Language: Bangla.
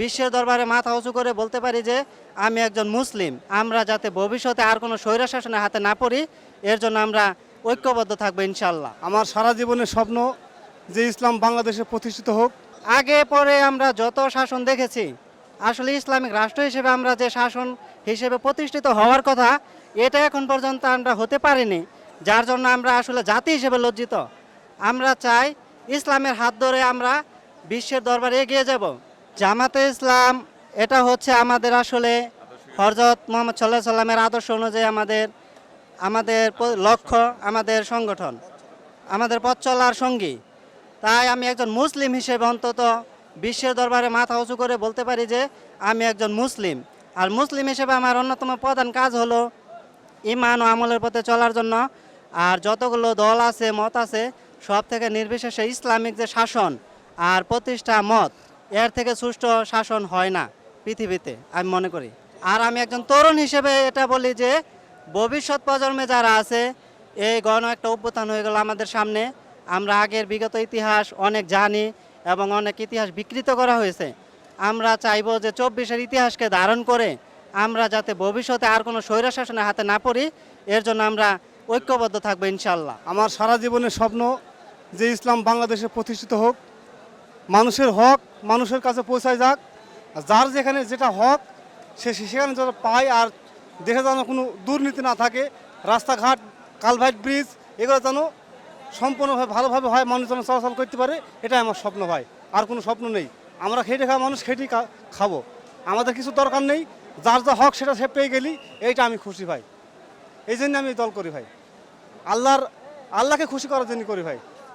বিশ্বের দরবারে মাথা উঁচু করে বলতে পারি যে আমি একজন মুসলিম। আমরা যাতে ভবিষ্যতে আর কোনো স্বৈরশাসনের হাতে না পড়ি এর জন্য আমরা ঐক্যবদ্ধ থাকব ইনশাল্লাহ আমার সারা জীবনের স্বপ্ন যে ইসলাম বাংলাদেশে প্রতিষ্ঠিত হোক। আগে পরে আমরা যত শাসন দেখেছি আসলে ইসলামিক রাষ্ট্র হিসেবে আমরা যে শাসন হিসেবে প্রতিষ্ঠিত হওয়ার কথা এটা এখন পর্যন্ত আমরা হতে পারিনি। যার জন্য আমরা আসলে জাতি হিসেবে লজ্জিত। আমরা চাই ইসলামের হাত ধরে আমরা বিশ্বের দরবারে এগিয়ে যাব। জামাতে ইসলাম, এটা হচ্ছে আমাদের আসলে হরজত মোহাম্মদ সাল্লাহ সাল্লামের আদর্শ অনুযায়ী আমাদের আমাদের লক্ষ্য, আমাদের সংগঠন, আমাদের পথ চলার সঙ্গী। তাই আমি একজন মুসলিম হিসেবে অন্তত বিশ্বের দরবারে মাথা উঁচু করে বলতে পারি যে আমি একজন মুসলিম। আর মুসলিম হিসেবে আমার অন্যতম প্রধান কাজ হলো ইমান ও আমলের পথে চলার জন্য। আর যতগুলো দল আছে, মত আছে সব থেকে নির্বিশেষে ইসলামিক যে শাসন আর প্রতিষ্ঠা মত এর থেকে সুষ্ঠু শাসন হয় না পৃথিবীতে, আমি মনে করি। আর আমি একজন তরুণ হিসেবে এটা বলি যে, ভবিষ্যৎ প্রজন্মে যারা আছে, এই গণ একটা অভ্যুত্থান হয়ে গেল আমাদের সামনে। আমরা আগের বিগত ইতিহাস অনেক জানি এবং অনেক ইতিহাস বিকৃত করা হয়েছে। আমরা চাইব যে চব্বিশের ইতিহাসকে ধারণ করে আমরা যাতে ভবিষ্যতে আর কোনো স্বৈরশাসনের হাতে না পড়ি, এর জন্য আমরা ঐক্যবদ্ধ থাকব ইনশাল্লাহ আমার সারা জীবনের স্বপ্ন যে ইসলাম বাংলাদেশে প্রতিষ্ঠিত হোক মানুষের হক, মানুষের কাছে পৌঁছায় যাক। যার যেখানে যেটা হক, সে সেখানে যেন পায় আর দেশে যেন কোনো দুর্নীতি না থাকে, রাস্তাঘাট কালভাইট ব্রিজ, এগুলো যেন সম্পূর্ণভাবে ভালোভাবে হয়, মানুষ যেন চলাচল করতে পারে, এটাই আমার স্বপ্ন ভাই। আর কোনো স্বপ্ন নেই। আমরা খেটে খাওয়া মানুষ, খেটেই খাব। আমাদের কিছু দরকার নেই, যার যা হক সেটা সে পেয়ে গেলি, এইটা আমি খুশি ভাই। এই জন্য আমি দল করি ভাই। আল্লাহর, আল্লাহকে খুশি করার জন্য করি ভাই।